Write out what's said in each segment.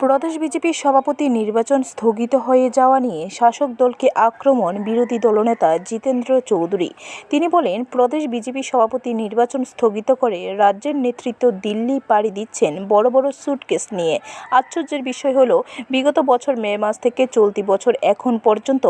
প্রদেশ বিজেপির সভাপতি নির্বাচন স্থগিত হয়ে যাওয়া নিয়ে শাসক দলকে আক্রমণ বিরোধী দলনেতা জিতেন্দ্র চৌধুরী। তিনি বলেন, প্রদেশ বিজেপি সভাপতি নির্বাচন স্থগিত করে রাজ্যের নেতৃত্ব দিল্লি পাড়ি দিচ্ছেন বড় বড় সুটকেস নিয়ে। আশ্চর্যের বিষয় হল, বিগত বছর মে মাস থেকে চলতি বছর এখন পর্যন্ত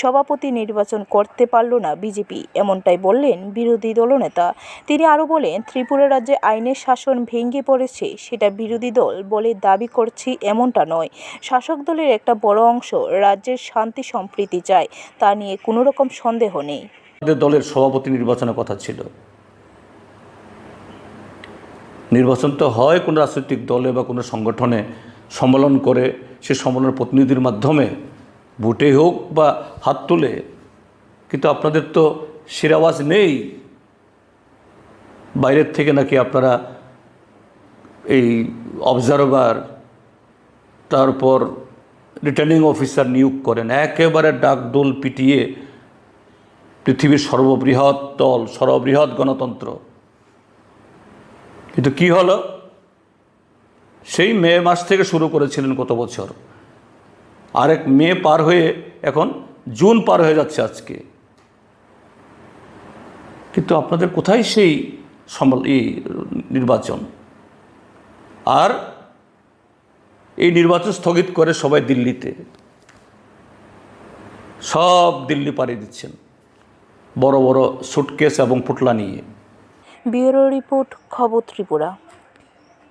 সভাপতি নির্বাচন করতে পারল না বিজেপি, এমনটাই বললেন বিরোধী দলনেতা। তিনি আরও বলেন, ত্রিপুরা রাজ্যে আইনের শাসন ভেঙে পড়েছে, সেটা বিরোধী দল বলে দাবি করছি এমনটা নয়। শাসক দলের একটা বড় অংশ রাজ্যের শান্তি সম্প্রীতি চায়, তা নিয়ে কোনো রকম সন্দেহ নেই। দলের সভাপতি নির্বাচনের কথা ছিল। নির্বাচন তো হয় কোনো রাজনৈতিক দলে বা কোনো সংগঠনে সম্মেলন করে, সে সম্মেলনের প্রতিনিধির মাধ্যমে, ভোটে হোক বা হাত তুলে। কিন্তু আপনাদের তো সিরাওয়াজ নেই। বাইরের থেকে নাকি আপনারা এই অবজারভার তারপর রিটার্নিং অফিসার নিয়োগ করেন। একেবারে ডাকডোল পিটিয়ে পৃথিবীর সর্ববৃহৎ দল, সর্ববৃহৎ গণতন্ত্র। কিন্তু কি হলো? সেই মে মাস থেকে শুরু করেছিলেন গত বছর। আরেক মে পার হয়ে এখন জুন পার হয়ে যাচ্ছে আজকে। কিন্তু আপনাদের কোথায় সেই সম্বল এই নির্বাচন? আর এই নির্বাচন স্থগিত করে সবাই দিল্লিতে। সব দিল্লি পাড়ি দিচ্ছেন। বড় বড় সুটকেস এবং পুটলা নিয়ে। ব্যুরো রিপোর্ট, খবর ত্রিপুরা।